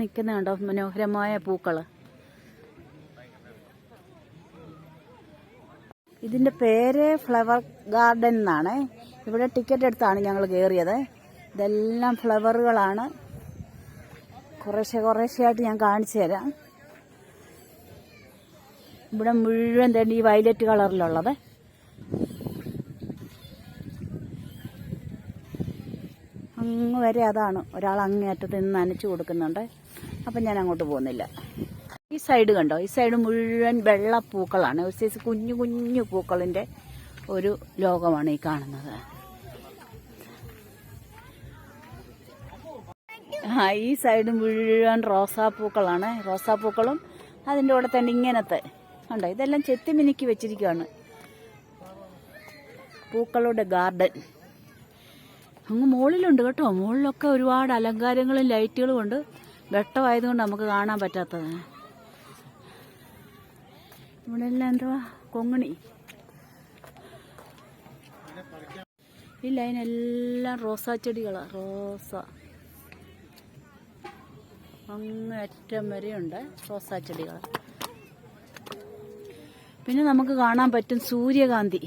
നിൽക്കുന്ന മനോഹരമായ പൂക്കൾ. ഇതിന്റെ പേര് ഫ്ലവർ ഗാർഡൻ എന്നാണ്. ഇവിടെ ടിക്കറ്റ് എടുത്താണ് ഞങ്ങൾ കയറിയത് ഇതെല്ലാം ഫ്ലവറുകളാണ്. കുറേശ്ശെ കുറേശ്ശെയായിട്ട് ഞാൻ കാണിച്ചു തരാം. ഇവിടെ മുഴുവൻ തന്നെ ഈ വയലറ്റ് കളറിലുള്ളത്. അങ്ങ് വരെ അതാണ്. ഒരാൾ അങ്ങേയറ്റത്ത് നിന്ന് നനച്ചു കൊടുക്കുന്നുണ്ട്. അപ്പം ഞാൻ അങ്ങോട്ട് പോകുന്നില്ല. ഈ സൈഡ് കണ്ടോ? ഈ സൈഡ് മുഴുവൻ വെള്ള പൂക്കളാണ് ഒരു സൈസ് കുഞ്ഞു കുഞ്ഞു പൂക്കളിന്റെ ഒരു ലോകമാണ് ഈ കാണുന്നത്. ആ ഈ സൈഡ് മുഴുവൻ റോസാപ്പൂക്കളാണ്. റോസാപ്പൂക്കളും അതിന്റെ കൂടെ തന്നെ ഇങ്ങനത്തെ ഉണ്ടോ ഇതെല്ലാം ചെത്തിമിനുക്കി വെച്ചിരിക്കുകയാണ് പൂക്കളുടെ ഗാർഡൻ അങ്ങ് മുകളിലുണ്ട് കേട്ടോ. മുകളിലൊക്കെ ഒരുപാട് അലങ്കാരങ്ങളും ലൈറ്റുകളും ഉണ്ട്. വെട്ടമായതുകൊണ്ട് നമുക്ക് കാണാൻ പറ്റാത്തത്. ഇവിടെ എല്ലാം എന്തുവാ? കൊങ്ങണി. ഈ ലൈനെല്ലാം റോസാ ചെടികളാ. റോസ. അങ്ങ് അറ്റം വരെയുണ്ട് റോസാ ചെടികൾ. പിന്നെ നമുക്ക് കാണാൻ പറ്റും സൂര്യകാന്തി.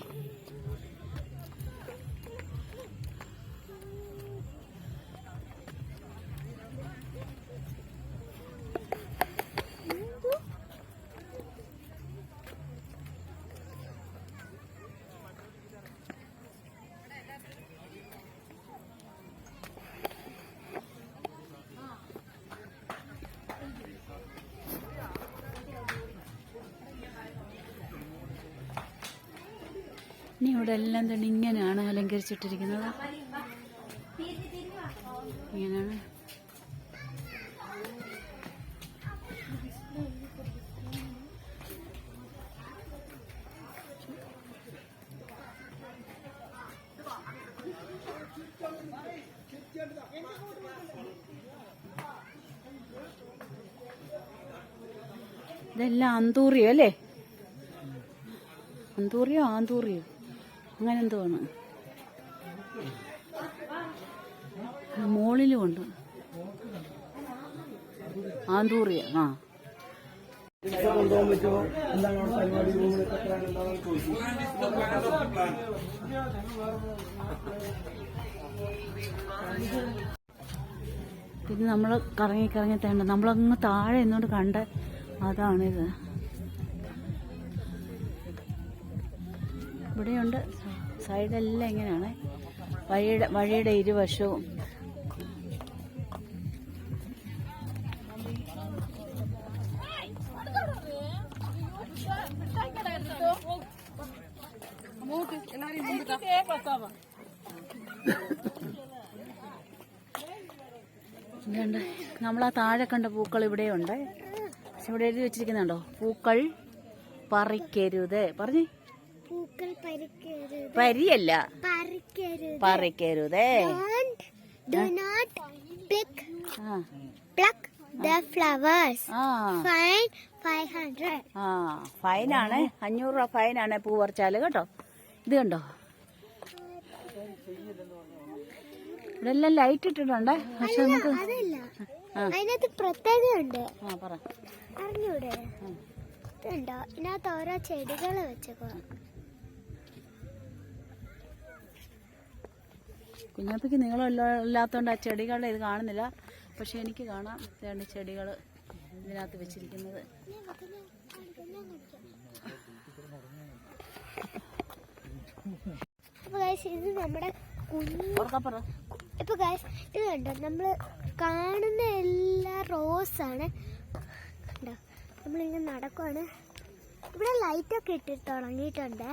ഇനി ഇവിടെ എല്ലാം തന്നെ ഇങ്ങനെയാണ് അലങ്കരിച്ചിട്ടിരിക്കുന്നത്. ഇങ്ങനെയാണ്. ഇതെല്ലാം അന്തൂറിയോ അല്ലേ? അന്തൂറിയോ ആന്തൂറിയോ? അങ്ങനെ എന്തോ ആണ് മോളിലും ഉണ്ട്. ആന്തൂറിയ ആ. പിന്നെ നമ്മൾ കറങ്ങി കറങ്ങി തേണ്ട നമ്മളങ്ങ് താഴെ എന്നോട് കണ്ട അതാണിത്. ഇവിടെയുണ്ട്. സൈഡെല്ലാം ഇങ്ങനെയാണ്. വഴിയുടെ വഴിയുടെ ഇരുവശവും. ഇതുണ്ട്. നമ്മൾ ആ താഴെ കണ്ട പൂക്കൾ ഇവിടെയുണ്ട്. പക്ഷെ ഇവിടെ എഴുതി വെച്ചിരിക്കുന്നുണ്ടോ? പൂക്കൾ പറിക്കരുത്. പറഞ്ഞേ. പറിക്കരുത്. പരിയല്ല. പറിക്കരുത്. not pick ആ. pluck the flowers. ആ. Fine 500 ആ ഫൈനാണ്. അഞ്ഞൂറ് രൂപ ഫൈനാണ് പൂ പറിച്ചാൽ കേട്ടോ. ഇത് കണ്ടോ? ഇവിടെ എല്ലാം ലൈറ്റ് ഇട്ടിട്ടുണ്ടേ. പക്ഷെ നമുക്ക്. അതിനകത്ത് പ്രത്യേകതയുണ്ട്. അറിഞ്ഞൂടെ? ഇതിനകത്ത് ഓരോ ചെടികൾ കുഞ്ഞാപ്പിക്ക് നീളമില്ലാത്തതുകൊണ്ട് ആ ചെടികളുടെ ഇത് കാണുന്നില്ല. പക്ഷെ എനിക്ക് കാണാം. രണ്ട് ചെടികൾ ഇതിനകത്ത് വെച്ചിരിക്കുന്നത്. ഇത് നമ്മുടെ ഇപ്പൊ ഗൈസ് ഇത് കണ്ടോ? നമ്മൾ കാണുന്ന എല്ലാ റോസാണ് കണ്ടോ? നമ്മളിങ്ങനെ നടക്കുവാണ്. ഇവിടെ ലൈറ്റൊക്കെ ഇട്ടിട്ട് ഇട്ട് തുടങ്ങിയിട്ടുണ്ട്.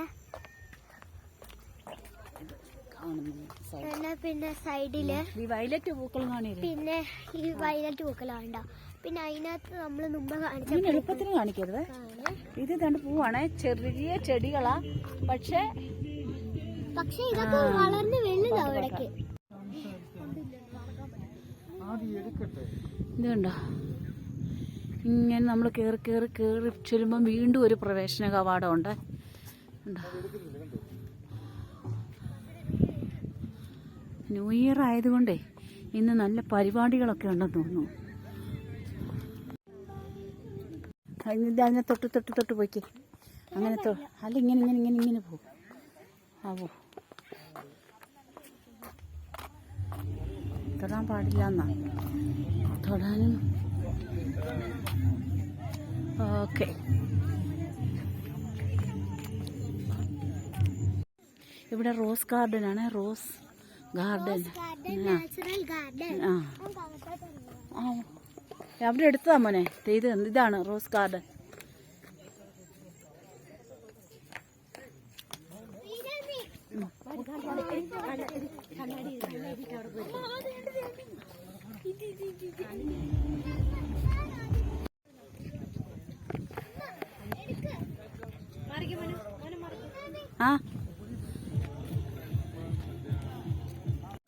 കാണുന്നു സൈഡ്. പിന്നെ സൈഡിൽ ഈ വയലറ്റ് പൂക്കൾ പിന്നെ ഈ വയലറ്റ് പൂക്കളുണ്ടോ പിന്നെ അതിനകത്ത് നമ്മൾ മുമ്പ് കാണിച്ചു എളുപ്പത്തിന് കാണിക്കരുത്. ഇത് രണ്ട് പൂവാണ്. ചെറിയ ചെടികളാ. പക്ഷേ പക്ഷെ ഇതൊക്കെ വളർന്ന് വലുതാ ഇവിടേക്ക് ഇത് കണ്ടോ? ഇങ്ങനെ നമ്മൾ കയറി കയറി കയറി ചെല്ലുമ്പം വീണ്ടും ഒരു പ്രവേശന കവാടമുണ്ട് കണ്ടോ? ന്യൂ ഇയർ ആയതുകൊണ്ടേ ഇന്ന് നല്ല പരിപാടികളൊക്കെ ഉണ്ടെന്ന് തോന്നുന്നു. അതിനെ തൊട്ട് തൊട്ട് തൊട്ട് പോയിക്ക്. അങ്ങനെ അല്ല ഇങ്ങനെ ഇങ്ങനെ ഇങ്ങനെ ഇങ്ങനെ പോകും ആവോ തൊടാൻ പാടില്ല എന്നാ. തൊടാനും. ഓക്കെ. ഇവിടെ റോസ് ഗാർഡനാണ്. റോസ് ഗാർഡൻ ആ. അവിടെ എടുത്തതാ മോനെ. ചെയ്ത് ഇത് ഇതാണ്? റോസ് ഗാർഡൻ ആ.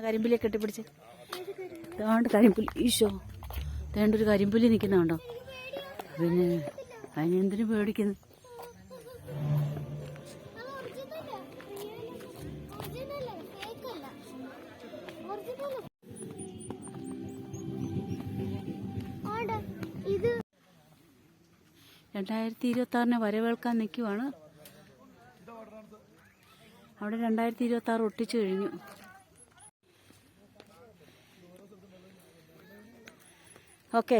കരിമ്പുലിയെ കെട്ടിപ്പിടിച്ച് താണ്ട് കരിമ്പുലി. ഈശോ. തേണ്ട ഒരു കരിമ്പുലി നിൽക്കുന്നുണ്ടോ പിന്നെ അതിനെന്തിനു പേടിക്കുന്നു? രണ്ടായിരത്തി ഇരുപത്തി ആറിനെ വരവേൽക്കാൻ നിൽക്കുവാണ് അവിടെ രണ്ടായിരത്തി ഇരുപത്തി ആറ് ഒട്ടിച്ചു കഴിഞ്ഞു. ഓക്കെ.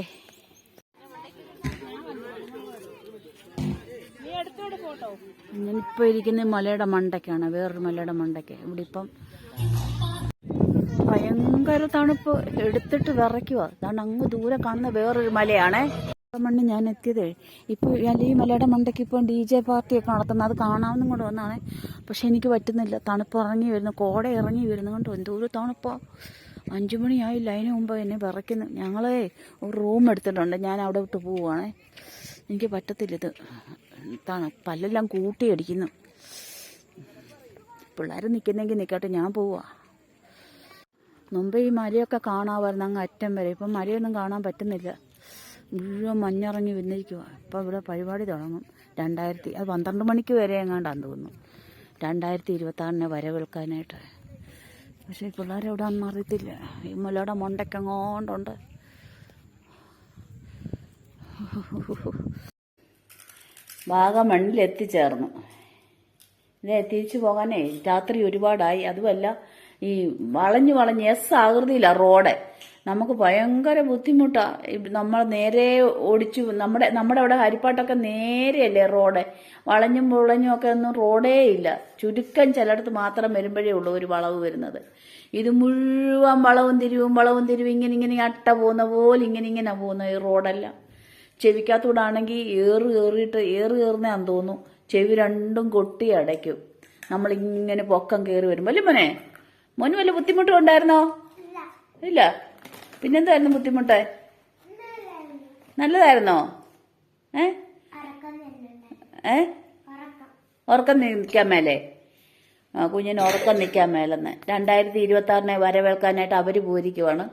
ഞാനിപ്പോൾ ഇരിക്കുന്ന മലയുടെ മണ്ടയ്ക്കാണ്. വേറൊരു മലയുടെ മണ്ടയ്ക്ക്. ഇവിടെ ഇപ്പം ഭയങ്കര തണുപ്പ്. എടുത്തിട്ട് വിറയ്ക്കുക കാരണം അങ്ങ് ദൂരെ കാണുന്ന വേറൊരു മലയാണേ. മണ്ണ് ഞാൻ എത്തിയത്. ഇപ്പോൾ ഈ മലയുടെ മണ്ടയ്ക്ക് ഇപ്പൊ ഡി ജെ പാർട്ടിയൊക്കെ നടത്തുന്നത് അത് കാണാമെന്നും കൊണ്ട് വന്നാണ്. പക്ഷെ എനിക്ക് പറ്റുന്നില്ല. തണുപ്പ് ഇറങ്ങി വരുന്നു. കോട ഇറങ്ങി വരുന്നു. കൊണ്ട്? എന്തോ ഒരു തണുപ്പാ. അഞ്ചു മണിയായില്ല അതിന് മുമ്പ് എന്നെ വിറയ്ക്കുന്നു. ഞങ്ങളെ ഒരു റൂം എടുത്തിട്ടുണ്ട്. ഞാൻ അവിടെ വിട്ട് പോവുകയാണേ എനിക്ക് പറ്റത്തില്ല ഇത്. തണു പല്ലെല്ലാം കൂട്ടിയടിക്കുന്നു പിള്ളേർ നിൽക്കുന്നെങ്കിൽ നിൽക്കട്ടെ ഞാൻ പോവാ. മുമ്പ് ഈ മലയൊക്കെ കാണാമായിരുന്നു അങ്ങ് അറ്റം വരെ. ഇപ്പം മലയൊന്നും കാണാൻ പറ്റുന്നില്ല. മുഴുവൻ മഞ്ഞിറങ്ങി വന്നിരിക്കുക ഇപ്പം ഇവിടെ പരിപാടി തുടങ്ങും. രണ്ടായിരത്തി അത് പന്ത്രണ്ട് മണിക്ക് വരെ എങ്ങാണ്ടാന്ന് തോന്നുന്നു. രണ്ടായിരത്തി ഇരുപത്താറിനെ വരവേൽക്കാനായിട്ട്. പക്ഷേ ഈ പിള്ളേരെ എവിടെ ആണെന്ന് അറിയത്തില്ല. ഈ മലയുടെ മണ്ടയ്ക്കങ്ങോണ്ടുണ്ട് വാഗമണ്ണിൽ എത്തിച്ചേർന്നു. ഇതേ തിരിച്ചു പോകാനേ രാത്രി ഒരുപാടായി. അതുമല്ല ഈ വളഞ്ഞു വളഞ്ഞ് എസ് ആകൃതിയില്ല റോഡ്. നമുക്ക് ഭയങ്കര ബുദ്ധിമുട്ടാ. നമ്മൾ നേരെ ഓടിച്ചു നമ്മുടെ നമ്മുടെ അവിടെ ഹരിപ്പാട്ടൊക്കെ നേരെയല്ലേ റോഡ്. വളഞ്ഞും പുളഞ്ഞും ഒക്കെ ഒന്നും റോഡേ ഇല്ല. ചുരുക്കം ചിലയിടത്ത് മാത്രം വരുമ്പോഴേ ഉള്ളൂ ഒരു വളവ് വരുന്നത്. ഇത് മുഴുവൻ വളവും തിരിവും വളവും തിരിവും ഇങ്ങനെ ഇങ്ങനെ അട്ട പോകുന്ന പോലെ ഇങ്ങനെ ഇങ്ങനെ പോകുന്ന ഈ റോഡെല്ലാം. ചെവിക്കകത്തൂടെ ആണെങ്കിൽ ഏറ് കയറിയിട്ട് ഏറ് കയറുന്നതാന്ന് തോന്നുന്നു. ചെവി രണ്ടും കൊട്ടി അടയ്ക്കും. നമ്മളിങ്ങനെ പൊക്കം കയറി വരുമ്പോൾ അല്ലേ മോനെ? മോന് വല്ല ബുദ്ധിമുട്ടും ഉണ്ടായിരുന്നോ? ഇല്ല. പിന്നെന്തായിരുന്നു ബുദ്ധിമുട്ട്? നല്ലതായിരുന്നോ? ഏ? ഏ? ഉറക്കം നിൽക്കാൻ മേലെ. കുഞ്ഞിന് ഉറക്കം നിൽക്കാൻ മേലെന്ന്. രണ്ടായിരത്തി ഇരുപത്തി ആറിനെ വരവേൽക്കാനായിട്ട് അവർ പോയിരിക്കുവാണ്